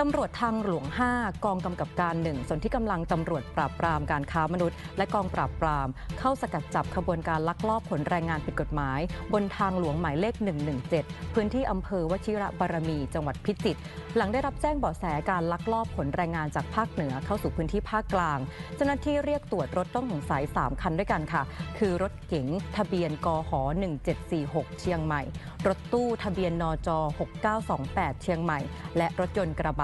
ตำรวจทางหลวง 5 กองกำกับการหนึ่งส่วนที่กำลังตำรวจปราบปรามการค้ามนุษย์ และกองปราบปราม เข้าสกัดจับขบวนการลักลอบขนแรงงานผิดกฎหมาย บนทางหลวงหมายเลข 117 พื้นที่อำเภอวชิระบารมี จังหวัดพิจิตรหลังได้รับแจ้งเบาะแสการลักลอบขนแรงงานจากภาคเหนือเข้าสู่พื้นที่ภาคกลาง เจ้าหน้าที่เรียกตรวจรถต้องสงสัย 3 คันด้วยกันค่ะ คือรถเก๋งทะเบียนกห1746 เชียงใหม่ รถตู้ทะเบียนนจ6928 เชียงใหม่ และรถยนต์กระบ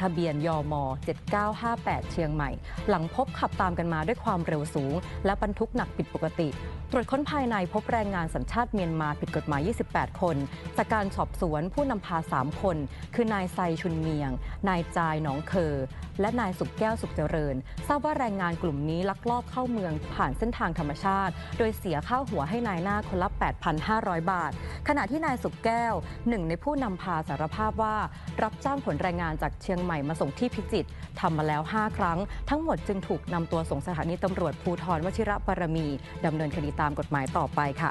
ทะเบียนยม7958 เชียงใหม่ หลังพบขับตามกันมาด้วยความเร็วสูง และบรรทุกหนักผิดปกติ ตรวจค้นภายในพบแรงงานสัญชาติเมียนมาผิดกฎหมาย 28 คน จากการสอบสวนผู้นำพา 3 คน คือนายไซชุนเมียง นายจายหนองเคอ และนายสุขแก้วสุขเจริญ ทราบว่าแรงงานกลุ่มนี้ลักลอบเข้าเมืองผ่านเส้นทางธรรมชาติ โดยเสียค่าหัวให้นายหน้าคนละ 8,500 บาท ขณะที่นายสุขแก้วหนึ่งในผู้นำพาสารภาพว่า รับจ้างขนแรงงานจากเชียงใหม่มาส่งที่พิจิตรทำมาแล้ว 5 ครั้ง ทั้งหมดจึงถูกนำตัวส่งสถานีตำรวจภูธรวชิระบารมีดำเนินคดีตามกฎหมายต่อไปค่ะ